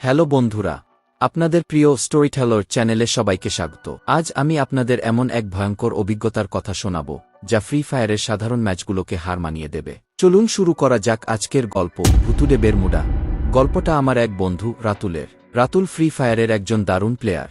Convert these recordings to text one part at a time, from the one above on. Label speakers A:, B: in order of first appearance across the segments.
A: Hello বন্ধুরা, আপনাদের প্রিয় স্টোরি টেলর চ্যানেলে সবাইকে স্বাগত। আজ আমি আপনাদের এমন এক ভয়ঙ্কর অভিজ্ঞতার কথা শোনাব, যা ফ্রি ফায়ারের সাধারণ ম্যাচগুলোকে হার মানিয়ে দেবে। চলুন শুরু করা যাক আজকের গল্প, ভুতুডে বেরমুডা। গল্পটা আমার এক বন্ধু, রাতুলের। রাতুল ফ্রি ফায়ারের একজন দারুণ প্লেয়ার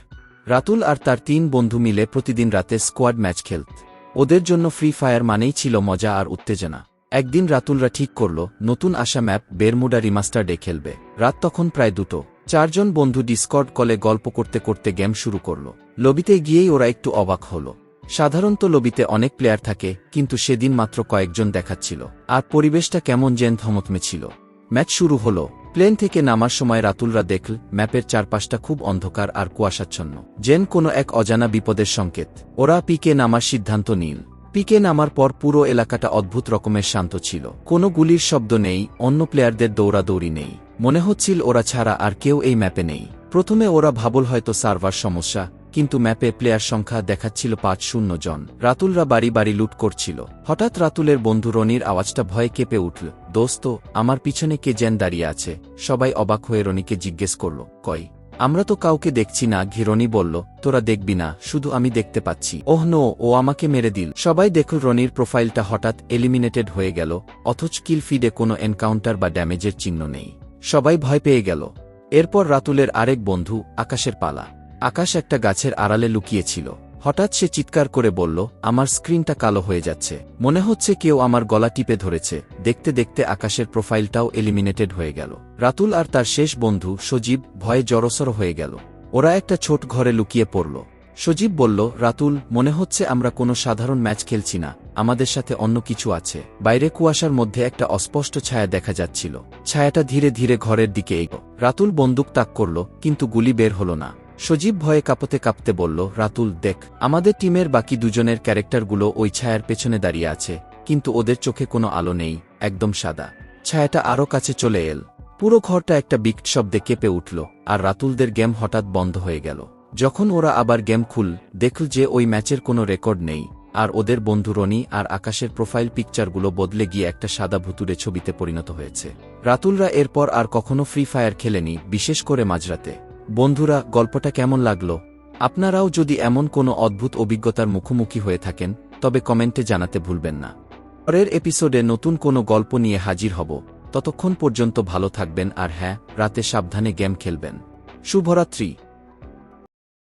A: রাতুল আর তার তিন বন্ধু মিলে প্রতিদিন রাতে স্কোয়াড ম্যাচ খেলত। ওদের জন্য ফ্রি ফায়ার মানেই ছিল মজা আর উত্তেজনা। একদিন রাতুলরা ঠিক করল, নতুন আসা ম্যাপ বেরমুডা রিমাস্টার ডে খেলবে। রাত তখন প্রায় দুটো। চারজন বন্ধু ডিসকর্ড কলে গল্প করতে করতে গেম শুরু করল। লবিতে গিয়েই ওরা একটু অবাক হল। সাধারণত লবিতে অনেক প্লেয়ার থাকে, কিন্তু সেদিন মাত্র কয়েকজন দেখাচ্ছিল। আর পরিবেশটা কেমন যেন ধমতমে ছিল। ম্যাচ শুরু হল। প্লেন থেকে নামার সময় রাতুলরা দেখল ম্যাপের চারপাশটা খুব অন্ধকার আর কুয়াশাচ্ছন্ন। যেন কোনো এক অজানা বিপদের সংকেত। ওরা পিকে নামার সিদ্ধান্ত নিল। পিকে নামার পর পুরো এলাকাটা অদ্ভুত রকমের শান্ত ছিল। কোনো গুলির শব্দ নেই, অন্য প্লেয়ারদের দৌড়াদৌড়ি নেই। মনে হচ্ছিল ওরা ছাড়া আর কেউ এই ম্যাপে নেই। প্রথমে ওরা ভাবল হয়তো সার্ভার সমস্যা, কিন্তু ম্যাপে প্লেয়ার সংখ্যা দেখাচ্ছিল পাঁচ শূন্য জন। রাতুলরা বাড়ি বাড়ি লুট করছিল। হঠাৎ রাতুলের বন্ধু রনির আওয়াজটা ভয়ে কেঁপে উঠল। দোস্ত, আমার পিছনে কে জেন দাঁড়িয়ে আছে? সবাই অবাক হয়ে রনিকে জিজ্ঞেস করল, কই? আমরা তো কাউকে দেখছি না ঘিরনি বলল, তোরা দেখবি না, শুধু আমি দেখতে পাচ্ছি। ওহ নো, ও আমাকে মেরে দিল। সবাই দেখল রনির প্রোফাইলটা হঠাৎ এলিমিনেটেড হয়ে গেল, অথচ কিল ফিডে কোনো এনকাউন্টার বা ড্যামেজের চিহ্ন নেই। সবাই ভয় পেয়ে গেল। এরপর রাতুলের আরেক বন্ধু, আকাশের পালা। আকাশ একটা গাছের আড়ালে লুকিয়েছিল। হঠাৎ সে চিৎকার করে বলল, আমার স্ক্রিনটা কালো হয়ে যাচ্ছে। মনে হচ্ছে কেউ আমার গলা টিপে ধরেছে। দেখতে দেখতে আকাশের প্রোফাইলটাও এলিমিনেটেড হয়ে গেল। রাতুল আর তার শেষ বন্ধু সজীব ভয়ে জড়সড় হয়ে গেল। ওরা একটা ছোট ঘরে লুকিয়ে পড়ল। সজীব বলল, রাতুল, মনে হচ্ছে আমরা কোনো সাধারণ ম্যাচ খেলছি না। আমাদের সাথে অন্য কিছু আছে। বাইরে কুয়াশার মধ্যে একটা অস্পষ্ট ছায়া দেখা যাচ্ছিল। ছায়াটা ধীরে ধীরে ঘরের দিকে এগো। রাতুল বন্দুক তাক করল, কিন্তু গুলি বের হল না। সজীব ভয়ে কাঁপতে কাঁপতে বলল, রাতুল, দেখ, আমাদের টিমের বাকি দুজনের ক্যারেক্টারগুলো ওই ছায়ার পেছনে দাঁড়িয়ে আছে, কিন্তু ওদের চোখে কোনো আলো নেই, একদম সাদা। ছায়াটা আরও কাছে চলে এল। পুরো ঘরটা একটা বিকট শব্দে কেঁপে উঠল, আর রাতুলদের গেম হঠাৎ বন্ধ হয়ে গেল। যখন ওরা আবার গেম খুল, দেখল যে ওই ম্যাচের কোনো রেকর্ড নেই, আর ওদের বন্ধু রনি আর আকাশের প্রোফাইল পিকচারগুলো বদলে গিয়ে একটা সাদা ভুতুরে ছবিতে পরিণত হয়েছে। রাতুলরা এরপর আর কখনো ফ্রি ফায়ার খেলেনি, বিশেষ করে মাঝরাতে। বন্ধুরা, গল্পটা কেমন লাগল? আপনারাও যদি এমন কোনো অদ্ভুত অভিজ্ঞতার মুখোমুখি হয়ে থাকেন, তবে কমেন্টে জানাতে ভুলবেন না। পরের এপিসোডে নতুন কোনো গল্প নিয়ে হাজির হব। ততক্ষণ পর্যন্ত ভালো থাকবেন আর হ্যাঁ রাতে সাবধানে গেম খেলবেন। শুভরাত্রি।